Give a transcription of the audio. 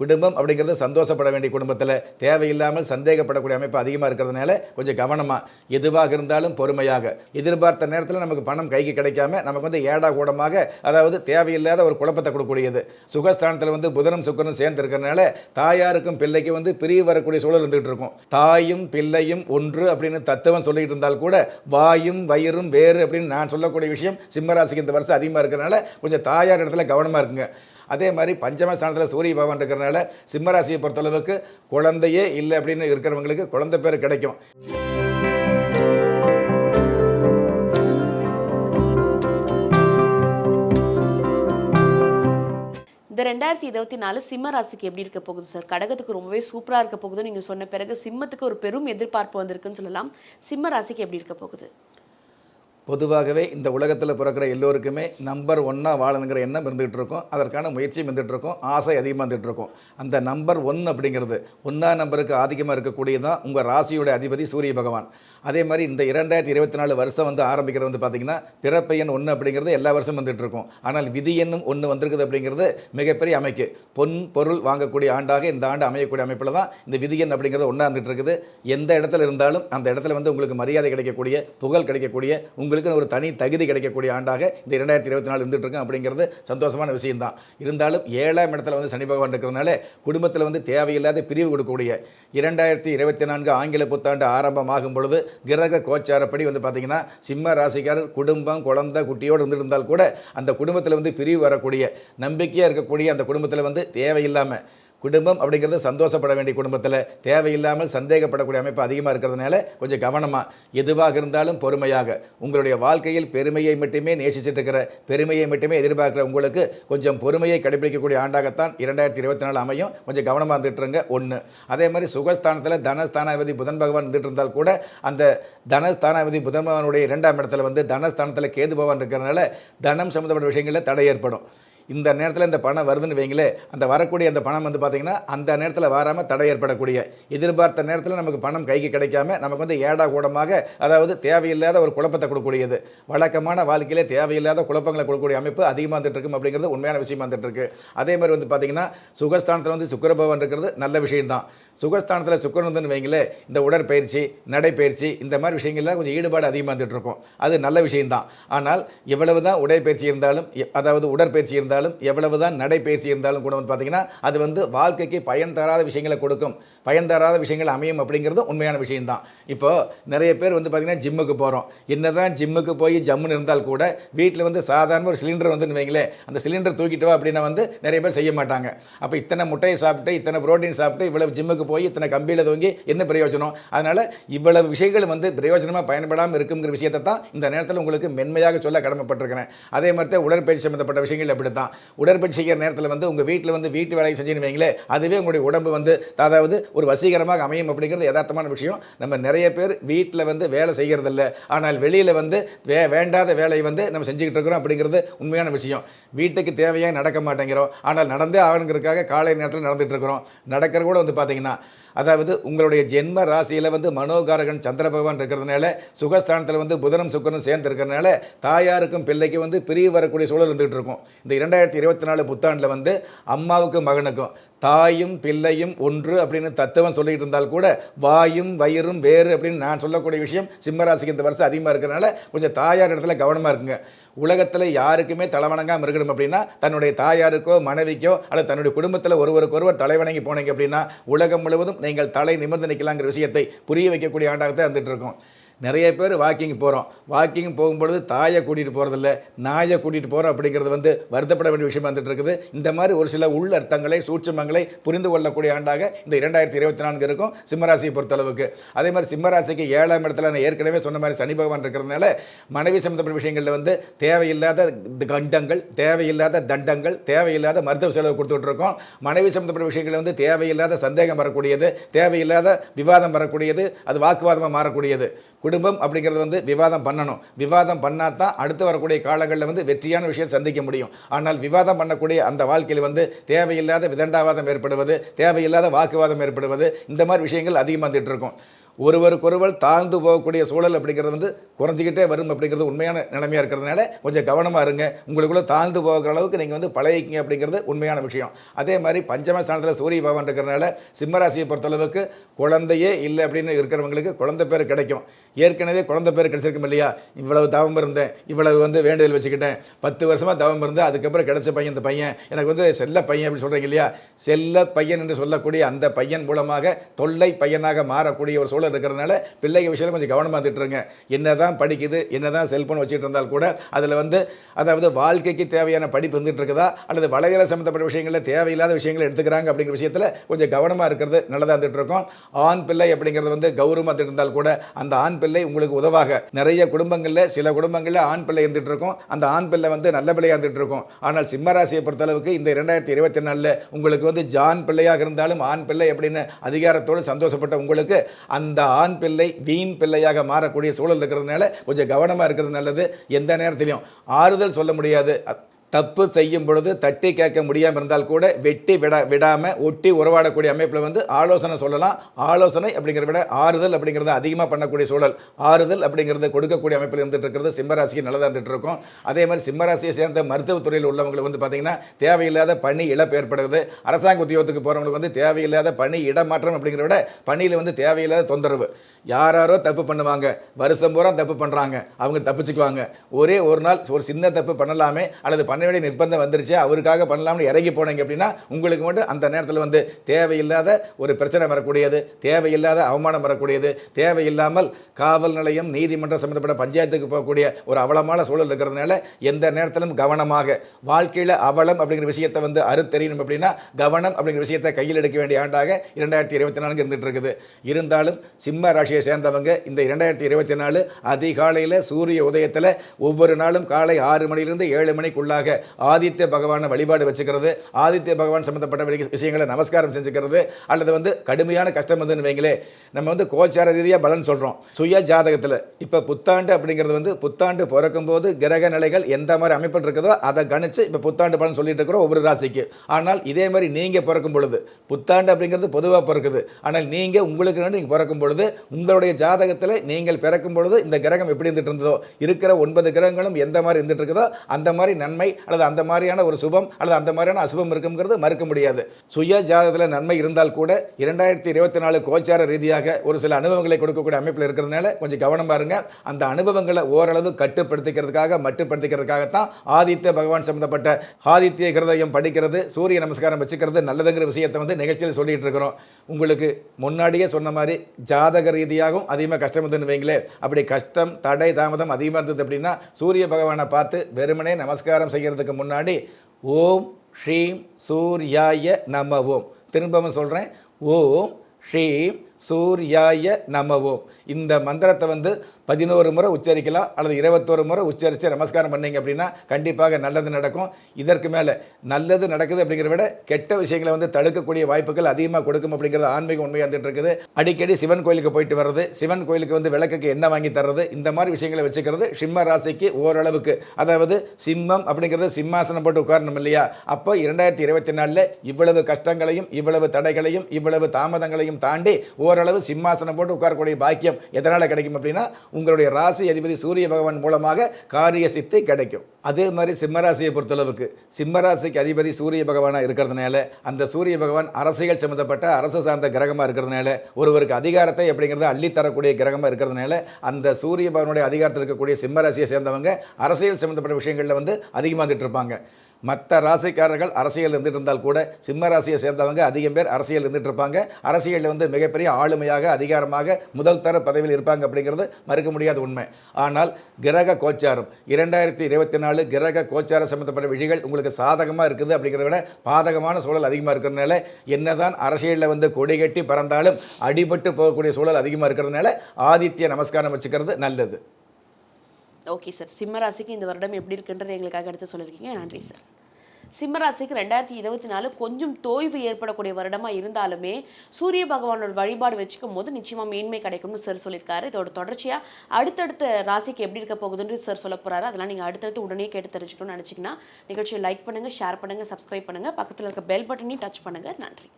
குடும்பம் அப்படிங்கிறது சந்தோஷப்பட வேண்டிய குடும்பத்தில் தேவையில்லாமல் சந்தேகப்படக்கூடிய அமைப்பு அதிகமாக இருக்கிறதுனால கொஞ்சம் கவனமாக எதுவாக இருந்தாலும் பொறுமையாக. எதிர்பார்த்த நேரத்தில் நமக்கு பணம் கைக்கு கிடைக்காம நமக்கு வந்து ஏடா கூடமாக அதாவது தேவையில்லாத ஒரு குழப்பத்தை கொடுக்கக்கூடியது. சுகஸ்தானத்தில் வந்து புதனும் சுக்கரனும் சேர்ந்து இருக்கிறதுனால தாயாருக்கும் பிள்ளைக்கும் வந்து பிரிவு வரக்கூடிய சூழல் இருந்துகிட்டு இருக்கும். தாயும் பிள்ளையும் ஒன்று அப்படின்னு தத்துவம் சொல்லிக்கிட்டு இருந்தால் கூட வாயும் வயிறும் வேறு அப்படின்னு நான் சொல்லக்கூடிய விஷயம் சிம்மராசிக்கு இந்த வருஷம் அதிகமாக இருக்கிறனால கொஞ்சம் தாயார் இடத்துல கவனமாக இருக்குங்க. அதே மாதிரி பஞ்சம ஸ்தானத்தில் சூரிய பகவான் இருக்கிறனால சிம்மராசியை பொறுத்தளவுக்கு குழந்தையே இல்லை அப்படின்னு இருக்கிறவங்களுக்கு குழந்தை பேர் கிடைக்கும். இந்த ரெண்டாயிரத்தி இருபத்தி நாலு சிம்ம ராசிக்கு எப்படி இருக்க போகுது சார் கடகத்துக்கு ரொம்பவே சூப்பராக இருக்க போகுதுன்னு நீங்கள் சொன்ன பிறகு சிம்மத்துக்கு ஒரு பெரும் எதிர்பார்ப்பு வந்திருக்குன்னு சொல்லலாம். சிம்ம ராசிக்கு எப்படி இருக்க போகுது? பொதுவாகவே இந்த உலகத்தில் பிறக்கிற எல்லோருக்குமே நம்பர் ஒன்றா வாழணுங்கிற எண்ணம் இருந்துகிட்டு இருக்கும். அதற்கான முயற்சியும் இருந்துகிட்டு இருக்கும். ஆசை அதிகமாக இருந்துகிட்டு இருக்கும். அந்த நம்பர் ஒன் அப்படிங்கிறது ஒன்றா நம்பருக்கு ஆதிக்கமாக இருக்கக்கூடியதான் உங்கள் ராசியோட அதிபதி சூரிய பகவான். அதே மாதிரி இந்த இரண்டாயிரத்தி இருபத்தி நாலு வருஷம் வந்து ஆரம்பிக்கிறது வந்து பார்த்திங்கன்னா பிறப்பையன் ஒன்று அப்படிங்கிறது எல்லா வருஷமும் வந்துட்டு இருக்கும். ஆனால் விதி என்னும் ஒன்று வந்திருக்குது அப்படிங்கிறது மிகப்பெரிய அமைக்கு பொன் பொருள் வாங்கக்கூடிய ஆண்டாக இந்த ஆண்டு அமையக்கூடிய அமைப்பில் தான் இந்த விதி எண் அப்படிங்கிறது ஒன்றா வந்துட்டு இருக்குது. எந்த இடத்துல இருந்தாலும் அந்த இடத்துல வந்து உங்களுக்கு மரியாதை கிடைக்கக்கூடிய புகழ் கிடைக்கக்கூடிய உங்களுக்கு ஒரு தனி தகுதி கிடைக்கக்கூடிய ஆண்டாக இந்த இரண்டாயிரத்தி இருபத்தி நாலு இருந்துட்டு இருக்கு அப்படிங்கிறது சந்தோஷமான விஷயம் தான் இருந்தாலும் ஏழாம் இடத்துல வந்து சனி பகவான் இருக்கிறதுனால குடும்பத்தில் வந்து தேவையில்லாத பிரிவு கொடுக்கக்கூடிய இரண்டாயிரத்தி இருபத்தி நான்கு ஆங்கில புத்தாண்டு ஆரம்பமாகும் பொழுது கிரக கோச்சாரப்படி வந்து பார்த்தீங்கன்னா சிம்ம ராசிக்காரர் குடும்பம் குழந்தை குட்டியோடு இருந்திருந்தால் கூட அந்த குடும்பத்தில் வந்து பிரிவு வரக்கூடிய நம்பிக்கையாக இருக்கக்கூடிய அந்த குடும்பத்தில் வந்து தேவையில்லாமல் குடும்பம் அப்படிங்கிறது சந்தோஷப்பட வேண்டிய குடும்பத்தில் தேவையில்லாமல் சந்தேகப்படக்கூடிய அமைப்பு அதிகமாக இருக்கிறதுனால கொஞ்சம் கவனமாக எதுவாக இருந்தாலும் பொறுமையாக. உங்களுடைய வாழ்க்கையில் பெருமையை மட்டுமே நேசிச்சிட்டு இருக்கிற பெருமையை மட்டுமே எதிர்பார்க்குற உங்களுக்கு கொஞ்சம் பொறுமையை கடைபிடிக்கக்கூடிய ஆண்டாகத்தான் இரண்டாயிரத்தி இருபத்தி நாலு அமையும். கொஞ்சம் கவனமாக இருந்துட்டுருங்க ஒன்று அதே மாதிரி சுகஸ்தானத்தில் தனஸ்தானாதிபதி புதன் பகவான் இருந்துட்டு இருந்தால் கூட அந்த தனஸ்தானாதிபதி புதன் பகவானுடைய இரண்டாம் இடத்துல வந்து தனஸ்தானத்தில் கேது பகவான் இருக்கிறதுனால தனம் சம்மந்தப்பட்ட விஷயங்களில் தடை ஏற்படும். இந்த நேரத்தில் இந்த பணம் வருதுன்னு வைங்களே அந்த வரக்கூடிய அந்த பணம் வந்து பார்த்திங்கன்னா அந்த நேரத்தில் வராமல் தடை ஏற்படக்கூடிய. எதிர்பார்த்த நேரத்தில் நமக்கு பணம் கைக்கு கிடைக்காம நமக்கு வந்து ஏடா கூடமாக அதாவது தேவையில்லாத ஒரு குழப்பத்தை கொடுக்கக்கூடியது. வழக்கமான வாழ்க்கையிலே தேவையில்லாத குழப்பங்களை கொடுக்கக்கூடிய அமைப்பு அதிகமாக வந்துட்டு இருக்கும் அப்படிங்கிறது உண்மையான விஷயமா வந்துட்டு இருக்கு. அதே மாதிரி வந்து பார்த்திங்கன்னா சுகஸ்தானத்தில் வந்து சுக்கரபவன் இருக்கிறது நல்ல விஷயம்தான். சுகஸ்தானத்தில் சுக்கரன் வந்துன்னு வைங்களே இந்த உடற்பயிற்சி நடைப்பயிற்சி இந்த மாதிரி விஷயங்கள்லாம் கொஞ்சம் ஈடுபாடு அதிகமாக வந்துட்டு இருக்கும். அது நல்ல விஷயம்தான். ஆனால் எவ்வளவு தான் உடற்பயிற்சி இருந்தாலும் எ- அதாவது உடற்பயிற்சி இருந்தாலும் எவ்வளவு தான் நடைபயிற்சி இருந்தாலும் கூட வந்து பார்த்தீங்கன்னா அது வந்து வாழ்க்கைக்கு பயன் தராத விஷயங்களை கொடுக்கும். பயன் தராத விஷயங்கள் அமையும் அப்படிங்கிறது உண்மையான விஷயம்தான். இப்போது நிறைய பேர் வந்து பார்த்தீங்கன்னா ஜிம்முக்கு போகிறோம் என்ன தான் ஜிம்முக்கு போய் ஜம்முன்னு இருந்தால் கூட வீட்டில் வந்து சாதாரண ஒரு சிலிண்டர் வந்து வைங்களேன் அந்த சிலிண்டர் தூக்கிட்டு வா அப்படின்னா வந்து நிறைய பேர் செய்ய மாட்டாங்க. அப்போ இத்தனை முட்டையை சாப்பிட்டு இத்தனை ப்ரோட்டீன் சாப்பிட்டு இவ்வளவு ஜிம்முக்கு போய் இத்தனை கம்பியில் தூங்கி என்ன பிரயோஜனம்? அதனால் இவ்வளவு விஷயங்கள் வந்து பிரயோஜனமாக பயன்படாமல் இருக்குங்கிற விஷயத்தை தான் இந்த நேரத்தில் உங்களுக்கு மென்மையாக சொல்ல கடமைப்பட்டிருக்கிறேன். அதே மாதிரி தான் உடற்பயிற்சி சம்மந்தப்பட்ட விஷயங்கள் அப்படி தான் உடற்பயிற்சி செய்கிற நேரத்தில் வந்து உங்கள் வீட்டில் வந்து வீட்டு வேலையை செஞ்சுன்னு வைங்களேன் அதுவே உங்களுடைய உடம்பு வந்து அதாவது ஒரு வசீகரமாக அமையும் அப்படிங்கிறது யதார்த்தமான விஷயம். நம்ம நிறைய பேர் வீட்டில் வந்து வேலை செய்கிறதில்ல ஆனால் வெளியில் வந்து வே வேண்டாத வேலையை வந்து நம்ம செஞ்சுக்கிட்டு இருக்கிறோம் அப்படிங்கிறது உண்மையான விஷயம். வீட்டுக்கு தேவையாக நடக்க மாட்டேங்கிறோம். ஆனால் நடந்தே ஆகணுங்கிறதுக்காக காலை நேரத்தில் நடந்துகிட்டு இருக்கிறோம். நடக்கிற கூட வந்து பார்த்தீங்கன்னா அதாவது உங்களுடைய ஜென்ம ராசியில் வந்து மனோகாரகன் சந்திர பகவான் இருக்கிறதுனால சுகஸ்தானத்தில் வந்து புதனும் சுக்கரனும் சேர்ந்து இருக்கிறதுனால தாயாருக்கும் பிள்ளைக்கு வந்து பிரிவு வரக்கூடிய சூழல் இருந்துகிட்டு இருக்கும். இந்த ரெண்டாயிரத்தி இருபத்தி நாலு புத்தாண்டில் வந்து அம்மாவுக்கும் மகனுக்கும் தாயும் பிள்ளையும் ஒன்று அப்படின்னு தத்துவம் சொல்லிக்கிட்டு இருந்தால் கூட வாயும் வயிறும் வேறு அப்படின்னு நான் சொல்லக்கூடிய விஷயம் சிம்மராசிக்கு இந்த வருஷம் அதிகமாக இருக்கிறனால கொஞ்சம் தாயார் இடத்துல கவனமாக இருக்குங்க. உலகத்தில் யாருக்குமே தலைவணங்காமல் இருக்கணும் அப்படின்னா தன்னுடைய தாயாருக்கோ மனைவிக்கோ அல்லது தன்னுடைய குடும்பத்தில் ஒருவருக்கு ஒருவர் தலைவணங்கி போனீங்க அப்படின்னா உலகம் முழுவதும் நீங்கள் தலை நிமிர்ந்து நிற்கலாங்கிற விஷயத்தை புரிய வைக்கக்கூடிய ஆண்டாக தான் இருந்துட்டு நிறைய பேர் வாக்கிங் போகிறோம் வாக்கிங் போகும்பொழுது தாயை கூட்டிகிட்டு போகிறதில்ல நாயை கூட்டிகிட்டு போகிறோம் அப்படிங்கிறது வந்து வருத்தப்பட வேண்டிய விஷயம் வந்துட்டு இருக்குது. இந்த மாதிரி ஒரு சில உள்ளர்த்தங்களை சூட்சமங்களை புரிந்து கொள்ளக்கூடிய ஆண்டாக இந்த இரண்டாயிரத்தி இருபத்தி நான்கு இருக்கும் சிம்மராசியை பொறுத்தளவுக்கு. அதே மாதிரி சிம்மராசிக்கு ஏழாம் இடத்துல நான் ஏற்கனவே சொன்ன மாதிரி சனி பகவான் இருக்கிறதுனால மனைவி சம்மந்தப்பட்ட விஷயங்களில் வந்து தேவையில்லாத கண்டங்கள் தேவையில்லாத தண்டங்கள் தேவையில்லாத மருத்துவ செலவு கொடுத்துட்டு இருக்கோம் மனைவி சம்மந்தப்பட்ட விஷயங்களில் வந்து தேவையில்லாத சந்தேகம் வரக்கூடியது தேவையில்லாத விவாதம் வரக்கூடியது அது வாக்குவாதமாக மாறக்கூடியது. குடும்பம் அப்படிங்கிறது வந்து விவாதம் பண்ணணும். விவாதம் பண்ணால் தான் அடுத்து வரக்கூடிய காலங்களில் வந்து வெற்றியான விஷயம் சந்திக்க முடியும். ஆனால் விவாதம் பண்ணக்கூடிய அந்த வாழ்க்கையில் வந்து தேவையில்லாத விதண்டாவாதம் ஏற்படுவது தேவையில்லாத வாக்குவாதம் ஏற்படுவது இந்த மாதிரி விஷயங்கள் அதிகமாக வந்துட்டு இருக்கும். ஒருவருக்கொருவர் தாழ்ந்து போகக்கூடிய சூழல் அப்படிங்கிறது வந்து குறைஞ்சிக்கிட்டே வரும் அப்படிங்கிறது உண்மையான நிலைமையாக இருக்கிறதுனால கொஞ்சம் கவனமாக இருங்க. உங்களுக்குள்ளே தாழ்ந்து போகிற அளவுக்கு நீங்கள் வந்து பழகிக்கிங்க அப்படிங்கிறது உண்மையான விஷயம். அதே மாதிரி பஞ்சம ஸ்தானத்தில் சூரிய பகவான் இருக்கிறனால சிம்மராசியை பொறுத்தளவுக்கு குழந்தையே இல்லை அப்படின்னு இருக்கிறவங்களுக்கு குழந்தை பேர் கிடைக்கும். ஏற்கனவே குழந்தை பேர் கிடைச்சிருக்கும் இல்லையா? இவ்வளவு தவம் இருந்தேன். இவ்வளவு வந்து வேண்டுதல் வச்சுக்கிட்டேன். பத்து வருஷமாக தவம் இருந்தேன் அதுக்கப்புறம் கிடைச்ச பையன் இந்த பையன். எனக்கு வந்து செல்ல பையன் அப்படின்னு சொல்கிறீங்க இல்லையா? செல்ல பையன் என்று சொல்லக்கூடிய அந்த பையன் மூலமாக தொல்லை பையனாக மாறக்கூடிய ஒரு சூழல் இருக்கிறதுனால பிள்ளைங்க விஷயம் கொஞ்சம் கவனமாக இருந்துட்டுருங்க என்னதான் படிக்குது என்னதான் செல்ஃபோன் வச்சுட்டு இருந்தால் கூட அதில் வந்து அதாவது வாழ்க்கைக்கு தேவையான படிப்பு இருந்துட்டு இருக்குதா அல்லது வலைதள சம்மந்தப்பட்ட விஷயங்களில் தேவையில்லாத விஷயங்களை எடுத்துக்கிறாங்க அப்படிங்கிற விஷயத்தில் கொஞ்சம் கவனமாக இருக்கிறது நல்லதாக இருந்துட்டு இருக்கோம். ஆண் பிள்ளை அப்படிங்கிறது வந்து கௌரவமாக இருந்தால் கூட அந்த ஆண் பிள்ளை உங்களுக்கு உதவாக. நிறைய குடும்பங்களில் சில குடும்பங்களில் ஆண் பிள்ளை இருந்துட்டு இருக்கும். அந்த ஆண் பிள்ளை வந்து நல்ல பிள்ளையாக இருந்துட்டு இருக்கும். ஆனால் சிம்மராசியை பொறுத்தளவுக்கு இந்த இரண்டாயிரத்தி இருபத்தி நாலில் உங்களுக்கு வந்து ஜான் பிள்ளையாக இருந்தாலும் ஆண் பிள்ளை அப்படின்னு அதிகாரத்தோடு சந்தோஷப்பட்ட உங்களுக்கு அந்த ஆண் பிள்ளை வீண் பிள்ளையாக மாறக்கூடிய சூழல் இருக்கிறதுனால கொஞ்சம் கவனமாக இருக்கிறது நல்லது. எந்த நேரத்திலையும் ஆறுதல் சொல்ல முடியாது. தப்பு செய்யும் பொழுது தட்டி கேட்க முடியாமல் இருந்தால் கூட வெட்டி விட விடாமல் ஒட்டி உறவாடக்கூடிய அமைப்பில் வந்து ஆலோசனை சொல்லலாம். ஆலோசனை அப்படிங்கிறத விட ஆறுதல் அப்படிங்கிறத அதிகமாக பண்ணக்கூடிய சூழல். ஆறுதல் அப்படிங்கிறத கொடுக்கக்கூடிய அமைப்பில் இருந்துட்டு இருக்கிறது சிம்மராசிக்கு நல்லதாக இருந்துட்டு இருக்கும். அதே மாதிரி சிம்மராசியை சேர்ந்த மருத்துவத்துறையில் உள்ளவங்களுக்கு வந்து பார்த்திங்கன்னா தேவையில்லாத பணி இழப்பு ஏற்படுகிறது. அரசாங்க உத்தியோகத்துக்கு போகிறவங்களுக்கு வந்து தேவையில்லாத பணி இடமாற்றம் அப்படிங்கிறத விட பணியில் வந்து தேவையில்லாத தொந்தரவு. யாராரோ தப்பு பண்ணுவாங்க. வருஷம் பூரா தப்பு பண்ணுறாங்க அவங்க தப்பிச்சுக்குவாங்க. ஒரே ஒரு நாள் ஒரு சின்ன தப்பு பண்ணலாமே அல்லது பண்ண வேண்டிய நிர்பந்தம் வந்துருச்சு அவருக்காக பண்ணலாம்னு இறங்கி போனீங்க அப்படின்னா உங்களுக்கு மட்டும் அந்த நேரத்தில் வந்து தேவையில்லாத ஒரு பிரச்சனை வரக்கூடியது தேவையில்லாத அவமானம் வரக்கூடியது தேவையில்லாமல் காவல் நிலையம் நீதிமன்றம் சம்மந்தப்பட்ட பஞ்சாயத்துக்கு போகக்கூடிய ஒரு அவலமான சூழல் இருக்கிறதுனால எந்த நேரத்திலும் கவனமாக வாழ்க்கையில் அவலம் அப்படிங்கிற விஷயத்தை வந்து அறுத்தெறியணும் அப்படின்னா கவனம் அப்படிங்கிற விஷயத்தை கையில் எடுக்க வேண்டிய ஆண்டாக இரண்டாயிரத்தி இருபத்தி நான்கு இருந்துட்டு இருக்குது இருந்தாலும் சிம்ம ராசியை சேர்ந்தவங்க இந்த இரண்டாயிரத்தி இருபத்தி நாலு அதிகாலையில் சூரிய உதயத்தில் ஒவ்வொரு நாளும் காலை ஆறு மணிலிருந்து ஏழு மணிக்குள்ளாக ஆதித்ய பகவானை வழிபாடு வச்சுக்கிறது ஆதித்ய பகவான் சம்மந்தப்பட்ட விஷயங்களை நமஸ்காரம் செஞ்சுக்கிறது அல்லது வந்து கடுமையான கஷ்டம் வந்துன்னு வைங்களே நம்ம வந்து கோச்சார ரீதியாக பலன் சொல்கிறோம் சுய ஜாதகத்தில் இப்போ புத்தாண்டு அப்படிங்கிறது வந்து புத்தாண்டு பிறக்கும் போது கிரக நிலைகள் எந்த மாதிரி அமைப்பில் இருக்குதோ அதை கணிச்சு இப்போ புத்தாண்டு பலன் சொல்லிட்டு இருக்கிறோம் ஒவ்வொரு ராசிக்கு. ஆனால் இதே மாதிரி நீங்கள் பிறக்கும் பொழுது புத்தாண்டு அப்படிங்கிறது பொதுவாக பிறக்குது. ஆனால் நீங்கள் உங்களுக்கு நீங்கள் பிறக்கும் பொழுது உங்களுடைய ஜாதகத்தில் நீங்கள் பிறக்கும் பொழுது இந்த கிரகம் எப்படி இருந்துட்டு இருந்ததோ இருக்கிற ஒன்பது கிரகங்களும் எந்த மாதிரி இருந்துட்டு இருக்குதோ அந்த மாதிரி நன்மை அல்லது அந்த மாதிரியான ஒரு சுபம் அல்லது அந்த மாதிரியான அசுபம் இருக்குங்கிறது மறுக்க முடியாது. சுய ஜாதகத்தில் நன்மை இருந்தால் கூட இரண்டாயிரத்தி இருபத்தி நாலு கோச்சார ரீதியாக ஒரு சில அனுபவங்களை கொடுக்கக்கூடிய அமைப்பில் இருக்கிறதுனால கொஞ்சம் கவனம் பாருங்க. அந்த அனுபவங்களை ஓரளவு கட்டுப்படுத்திக்கிறதுக்காக மட்டுப்படுத்திக்கிறதுக்காகத்தான் ஆதித்ய பகவான் சம்பந்தப்பட்ட ஆதித்ய கிருதயம் படிக்கிறது சூரிய நமஸ்காரம் வச்சுக்கிறது நல்லதுங்கிற விஷயத்தை வந்து நிகழ்ச்சியில் சொல்லிட்டு இருக்கிறோம். உங்களுக்கு முன்னாடியே சொன்ன மாதிரி ஜாதக ரீதியாகவும் அதிகமாக கஷ்டம் இருந்ததுன்னு வைங்களேன் அப்படி கஷ்டம் தடை தாமதம் அதிகமாக இருந்தது அப்படின்னா சூரிய பகவானை பார்த்து வெறுமனே நமஸ்காரம் செய்கிறதுக்கு முன்னாடி ஓம் ஸ்ரீம் சூர்யாய நம ஓம் திரும்பவும் சொல்கிறேன் ஓம் ஸ்ரீம் சூர்யாய நம ஓம் இந்த மந்திரத்தை வந்து பதினோரு முறை உச்சரிக்கலாம் அல்லது இருபத்தோரு முறை உச்சரித்து நமஸ்காரம் பண்ணீங்க அப்படின்னா கண்டிப்பாக நல்லது நடக்கும். இதற்கு மேலே நல்லது நடக்குது அப்படிங்கிறத விட கெட்ட விஷயங்களை வந்து தடுக்கக்கூடிய வாய்ப்புகள் அதிகமாக கொடுக்கும் அப்படிங்கிறது ஆன்மீக உண்மையாக இருந்துட்டு இருக்குது. அடிக்கடி சிவன் கோயிலுக்கு போயிட்டு வர்றது சிவன் கோயிலுக்கு வந்து விளக்குக்கு என்ன வாங்கி தர்றது இந்த மாதிரி விஷயங்களை வச்சுக்கிறது சிம்ம ராசிக்கு ஓரளவுக்கு. அதாவது சிம்மம் அப்படிங்கிறது சிம்மாசனம் போட்டு உட்காரணும் இல்லையா? அப்போ இரண்டாயிரத்தி இருபத்தி நாலில் இவ்வளவு கஷ்டங்களையும் இவ்வளவு தடைகளையும் இவ்வளவு தாமதங்களையும் தாண்டி ஓரளவு சிம்மாசனம் போட்டு உட்காரக்கூடிய பாக்கியம் எதனால் கிடைக்கும் அப்படின்னா உங்களுடைய ராசி அதிபதி சூரிய பகவான் மூலமாக காரிய சித்தி கிடைக்கும். அதே மாதிரி சிம்மராசியை பொறுத்தளவுக்கு சிம்மராசிக்கு அதிபதி சூரிய பகவானாக இருக்கிறதுனால அந்த சூரிய பகவான் அரசியல் சம்மந்தப்பட்ட அரசு சார்ந்த கிரகமாக இருக்கிறதுனால ஒருவருக்கு அதிகாரத்தை அப்படிங்கிறத அள்ளி தரக்கூடிய கிரகமாக இருக்கிறதுனால அந்த சூரிய பகவானுடைய அதிகாரத்தில் இருக்கக்கூடிய சிம்மராசியை சேர்ந்தவங்க அரசியல் சம்மந்தப்பட்ட விஷயங்களில் வந்து அதிகமாக இருப்பாங்க. மற்ற ராசிக்காரர்கள் அரசியல் இருந்துட்டு இருந்தால் கூட சிம்ம ராசியை சேர்ந்தவங்க அதிகம் பேர் அரசியல் இருந்துட்டு இருப்பாங்க அரசியலில் வந்து மிகப்பெரிய ஆளுமையாக அதிகாரமாக முதல் தர பதவியில் இருப்பாங்க அப்படிங்கிறது மறுக்க முடியாத உண்மை. ஆனால் கிரக கோச்சாரம் இரண்டாயிரத்தி இருபத்தி நாலு கிரக கோச்சாரம் சம்மந்தப்பட்ட விஷயங்கள் உங்களுக்கு சாதகமாக இருக்குது அப்படிங்கிறத விட பாதகமான சூழல் அதிகமாக இருக்கிறதுனால என்னதான் அரசியலில் வந்து கொடி கட்டி பறந்தாலும் அடிபட்டு போகக்கூடிய சூழல் அதிகமாக இருக்கிறதுனால ஆதித்ய நமஸ்காரம் வச்சுக்கிறது நல்லது. Okay sir. சிம்மராசிக்கு இந்த வருடம் எப்படி இருக்குன்றது எங்களுக்காக எடுத்து சொல்லியிருக்கீங்க. நன்றி சார். சிம்மராசிக்கு ரெண்டாயிரத்தி இருபத்தி நாலு கொஞ்சம் தோய்வு ஏற்படக்கூடிய வருடமாக இருந்தாலுமே சூரிய பகவானோட வழிபாடு வச்சுக்கும் போது நிச்சயமாக மேன்மை கிடைக்கும்னு சார் சொல்லியிருக்காரு. இதோட தொடர்ச்சியாக அடுத்தடுத்த ராசிக்கு எப்படி இருக்க போகுதுன்னு சார் சொல்ல போகிறாரு அதெல்லாம் நீங்கள் அடுத்தடுத்து உடனே கேட்டு தெரிஞ்சுக்கணும்னு நினச்சிங்கன்னா நிகழ்ச்சியை லைக் பண்ணுங்கள் ஷேர் பண்ணுங்கள் சப்ஸ்கிரைப் பண்ணுங்கள் பக்கத்தில் இருக்க பெல் பட்டனையும் டச் பண்ணுங்கள் நன்றி.